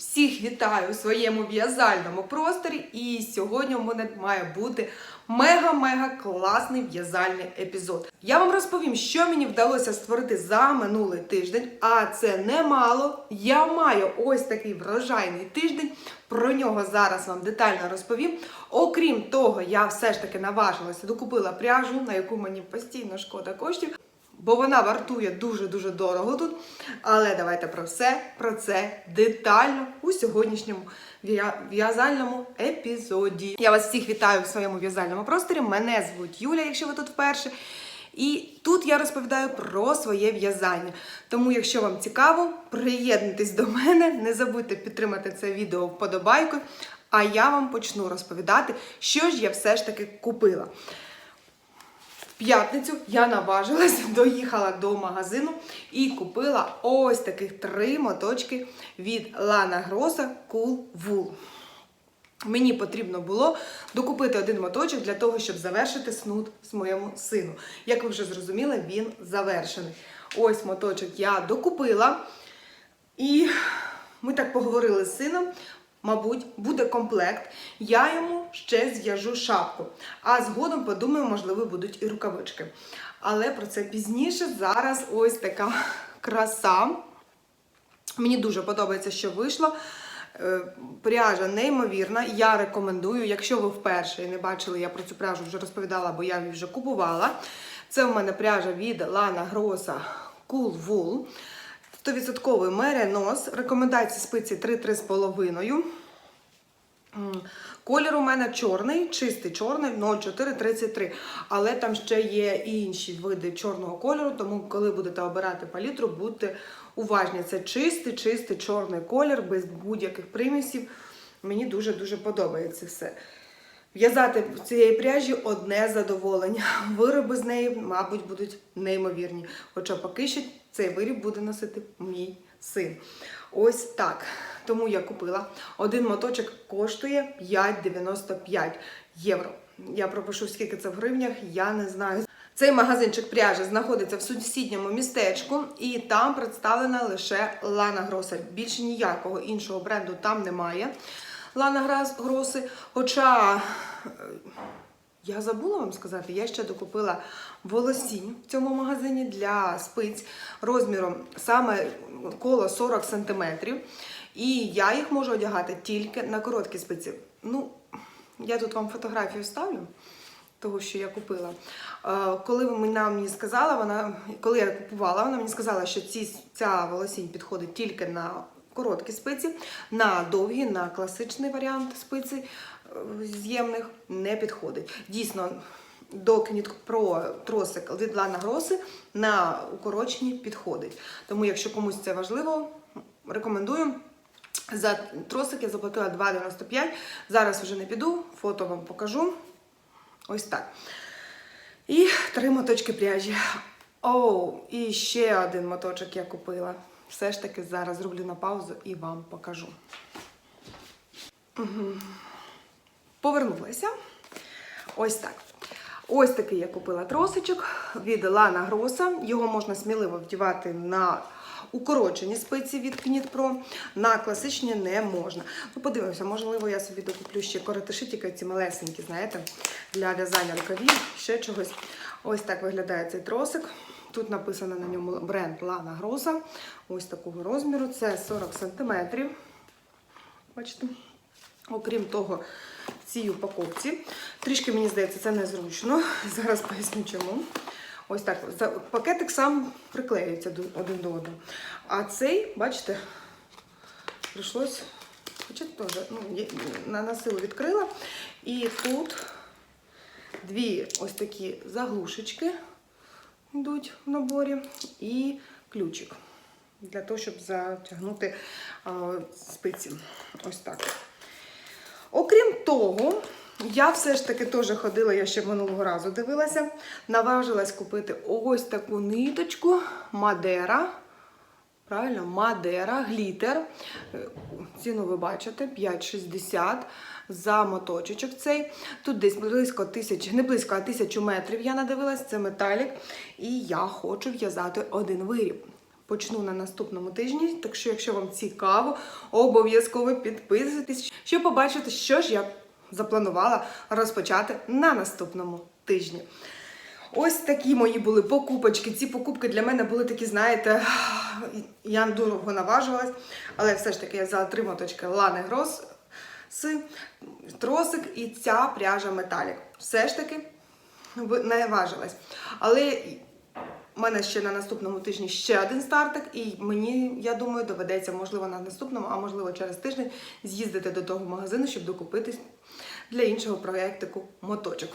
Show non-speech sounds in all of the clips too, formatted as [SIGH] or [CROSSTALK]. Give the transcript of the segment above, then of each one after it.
Всіх вітаю у своєму в'язальному просторі. І сьогодні у мене має бути мега-мега класний в'язальний епізод. Я вам розповім, що мені вдалося створити за минулий тиждень, а це немало. Я маю ось такий врожайний тиждень. Про нього зараз вам детально розповім. Окрім того, я все ж таки наважилася, докупила пряжу, на яку мені постійно шкода коштів. Бо вона вартує дуже-дуже дорого тут. Але давайте про все про це детально у сьогоднішньому в'язальному епізоді. Я вас всіх вітаю в своєму в'язальному просторі. Мене звуть Юля, якщо ви тут вперше. І тут я розповідаю про своє в'язання. Тому, якщо вам цікаво, приєднуйтесь до мене, не забудьте підтримати це відео вподобайкою. А я вам почну розповідати, що ж я все ж таки купила. П'ятницю я наважилась, [LAUGHS] доїхала до магазину і купила ось таких три моточки від Lana Grossa Cool Wool. Мені потрібно було докупити один моточок для того, щоб завершити снуд з моєму сину. Як ви вже зрозуміли, він завершений. Ось моточок я докупила. І ми так поговорили з сином. Мабуть, буде комплект. Я йому ще зв'яжу шапку. А згодом подумаю, можливо, будуть і рукавички. Але про це пізніше. Зараз ось така краса. Мені дуже подобається, що вийшло. Е, Пряжа неймовірна. Я рекомендую, якщо ви вперше не бачили, я про цю пряжу вже розповідала, бо я її вже купувала. Це у мене пряжа від Lana Grossa Cool Wool. 100% меренос. Рекомендації спиці 3-3,5. Колір у мене чорний, чистий чорний 0433. Але там ще є і інші види чорного кольору, тому коли будете обирати палітру, будьте уважні. Це чистий, чистий чорний колір, без будь-яких примісів. Мені дуже-дуже подобається все. В'язати цієї пряжі одне задоволення. [LAUGHS] Вироби з неї, мабуть, будуть неймовірні. Хоча поки що цей виріб буде носити мій син. Ось так. Тому я купила. Один моточок коштує 5,95 євро. Я пропишу, скільки це в гривнях, я не знаю. Цей магазинчик пряжі знаходиться в сусідньому містечку, і там представлена лише Лана Гроса. Більше ніякого іншого бренду там немає. Лана Гроси. Хоча е, я забула вам сказати, я ще докупила волосінь в цьому магазині для спиць розміром саме коло 40 см. І я їх можу одягати тільки на короткі спиці. Ну, я тут вам фотографію ставлю того, що я купила. Е, Коли вона мені сказала, вона, коли я купувала, вона мені сказала, що ці, ця волосінь підходить тільки на короткі спиці, на довгі, на класичний варіант спиці е, з'ємних не підходить. Дійсно, до Knit Pro тросик від Lana Grossa на укорочені підходить. Тому, якщо комусь це важливо, рекомендую. За тросик я заплатила 2,95. Зараз вже не піду, фото вам покажу. Ось так. І три моточки пряжі. Оу, і ще один моточок я купила. Все ж таки зараз зроблю на паузу і вам покажу. Мгм. Повернулася. Ось так. Ось такий я купила тросичок від Lana Grossa. Його можна сміливо вдівати на укорочені спиці від Pro, на класичні не можна. Ну, подивимося, можливо, я собі докуплю ще коротиші, тільки ці малесенькі, знаєте, для в'язання рукавів, ще чогось. Ось так виглядає цей тросик. Тут написано на ньому бренд Lana Grossa. Ось такого розміру. Це 40 см. Бачите? Окрім того, в цій упаковці. Трішки, мені здається, це незручно. [LAUGHS] Зараз поясню чому. Ось так. Пакетик сам приклеюється один до одного. А цей, бачите, прийшлось. Хоча теж ну, на силу відкрила. І тут дві ось такі заглушечки йдуть в наборі, і ключик для того, щоб затягнути спиці. Ось так. Окрім того, я все ж таки теж ходила, я ще минулого разу дивилася, наважилась купити ось таку ниточку Мадера. Правильно, Мадера, глітер. Е, Ціну ви бачите, 5,60 за моточечок цей. Тут десь близько тисяч, не близько, а тисячу метрів я надивилась, це металік. І я хочу в'язати один виріб. почну на наступному тижні. Так що, якщо вам цікаво, обов'язково підписуйтесь, щоб побачити, що ж я запланувала розпочати на наступному тижні. Ось такі мої були покупочки. Ці покупки для мене були такі, знаєте, я довго наважувалась, але все ж таки я взяла три моточки Лани Грос, тросик і ця пряжа металік. Все ж таки не важилась. Але у мене ще на наступному тижні ще один стартик, і мені, я думаю, доведеться, можливо, на наступному, а можливо через тиждень з'їздити до того магазину, щоб докупити для іншого проєктику моточок.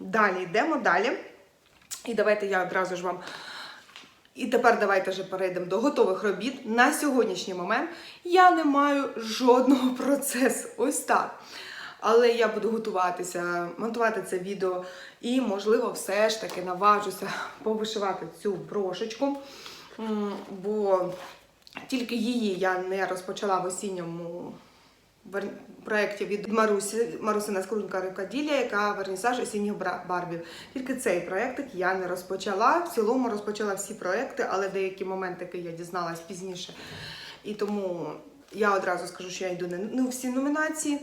Далі йдемо далі. І давайте я одразу ж вам. І тепер давайте вже перейдемо до готових робіт. На сьогоднішній момент я не маю жодного [LAUGHS] процесу. Ось так. Але я буду готуватися, монтувати це відео і, можливо, все ж таки наважуся [LAUGHS] повишивати цю брошечку, бо тільки її я не розпочала в осінньому вер- проєкті від Марусі, Марусина Скрунька Рукоділля, яка вернісаж осінніх барвів. Тільки цей проєктик я не розпочала. В цілому розпочала всі проєкти, але деякі моментики я дізналась пізніше. І тому я одразу скажу, що я йду не, у всі номінації.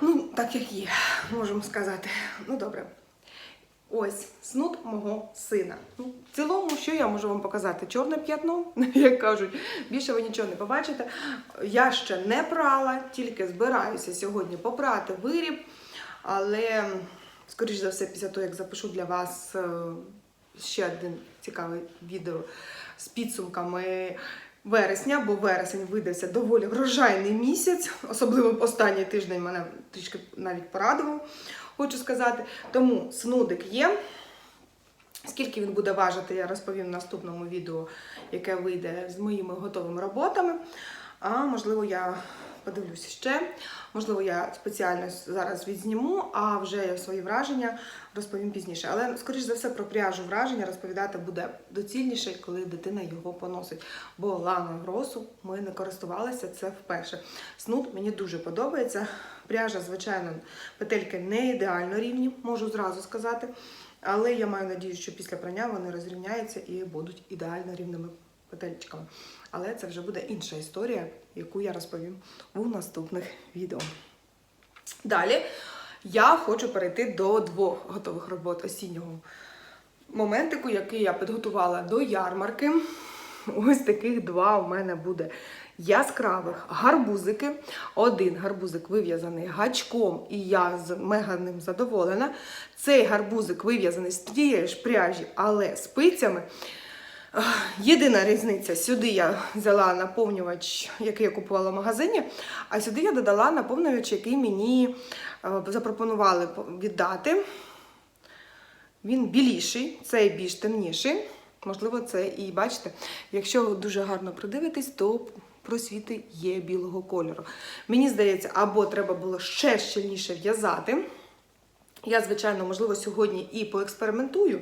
Ну, так як є, можемо сказати. Ну, добре. Ось снуд мого сина. Ну, в цілому, що я можу вам показати? Чорне п'ятно, [LAUGHS] як кажуть, більше ви нічого не побачите. Я ще не прала, тільки збираюся сьогодні попрати виріб. Але, скоріш за все, після того, як запишу для вас е, ще один цікаве відео з підсумками вересня, бо вересень видався доволі врожайний місяць, особливо останній тиждень мене трішки навіть порадував, хочу сказати. Тому снудик є. Скільки він буде важити, я розповім в наступному відео, яке вийде з моїми готовими роботами. А можливо, я подивлюся ще. Можливо, я спеціально зараз відзніму, а вже я свої враження розповім пізніше. Але, скоріш за все, про пряжу враження розповідати буде доцільніше, коли дитина його поносить. Бо ланою гросу ми не користувалися це вперше. Снуд мені дуже подобається. Пряжа, звичайно, петельки не ідеально рівні, можу зразу сказати. Але я маю надію, що після прання вони розрівняються і будуть ідеально рівними петельчиками. Але це вже буде інша історія, яку я розповім у наступних відео. Далі я хочу перейти до двох готових робот осіннього моментику, який я підготувала до ярмарки. Ось таких два у мене буде яскравих гарбузики. Один гарбузик вив'язаний гачком, і я з мега ним задоволена. Цей гарбузик вив'язаний з тієї ж пряжі, але спицями. Єдина різниця, сюди я взяла наповнювач, який я купувала в магазині, а сюди я додала наповнювач, який мені е, запропонували віддати. Він біліший, цей більш темніший. Можливо, це і бачите. Якщо ви дуже гарно придивитесь, то просвіти є білого кольору. Мені здається, або треба було ще щільніше в'язати. Я, звичайно, можливо, сьогодні і поекспериментую.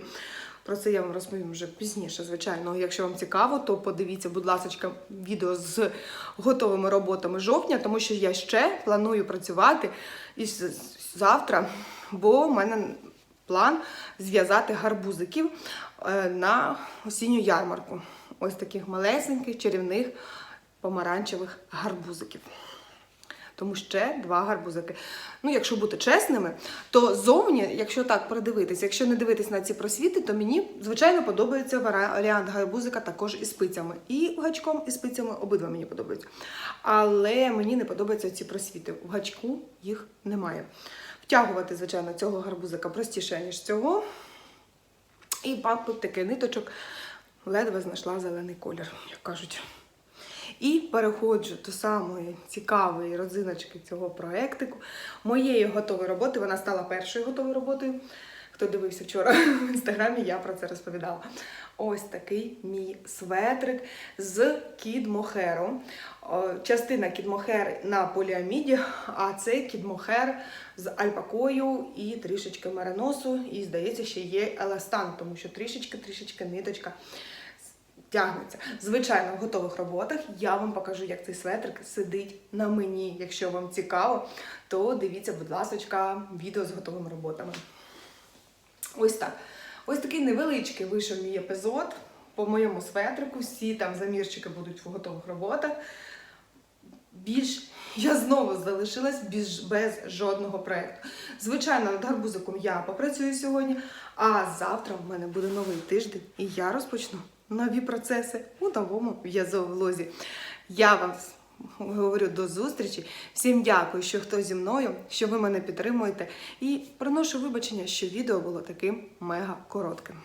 Про це я вам розповім вже пізніше, звичайно. Якщо вам цікаво, то подивіться, будь ласка, відео з готовими роботами жовтня, тому що я ще планую працювати і завтра, бо в мене план зв'язати гарбузиків е, на осінню ярмарку. Ось таких малесеньких, чарівних помаранчевих гарбузиків. Тому ще два гарбузики. Ну, якщо бути чесними, то зовні, якщо так придивитись, якщо не дивитись на ці просвіти, то мені, звичайно, подобається варіант гарбузика також із спицями. І гачком, і спицями обидва мені подобаються. Але мені не подобаються ці просвіти. У гачку їх немає. Втягувати, звичайно, цього гарбузика простіше, ніж цього. І папутики ниточок ледве знайшла зелений колір, як кажуть. І переходжу до самої цікавої родзиночки цього проектику. Моєї готової роботи. Вона стала першою готовою роботою. Хто дивився вчора [LAUGHS] в інстаграмі, я про це розповідала. Ось такий мій светрик з кідмохеру. Частина кідмохер на поліаміді, а це кідмохер з альпакою і трішечки мериносу. І, здається, ще є еластан, тому що трішечки-трішечки ниточка тягнеться. Звичайно, в готових роботах я вам покажу, як цей светрик сидить на мені. Якщо вам цікаво, то дивіться, будь ласка, відео з готовими роботами. Ось так. Ось такий невеличкий вийшов мій епізод по моєму светрику, всі там замірчики будуть в готових роботах. Більш я знову залишилась без, без жодного проєкту. Звичайно, над гарбузиком я попрацюю сьогодні, а завтра в мене буде новий тиждень, і я розпочну нові процеси у новому в'язовлозі. Я вам говорю до зустрічі. Всім дякую, що хто зі мною, що ви мене підтримуєте. І приношу вибачення, що відео було таким мега коротким.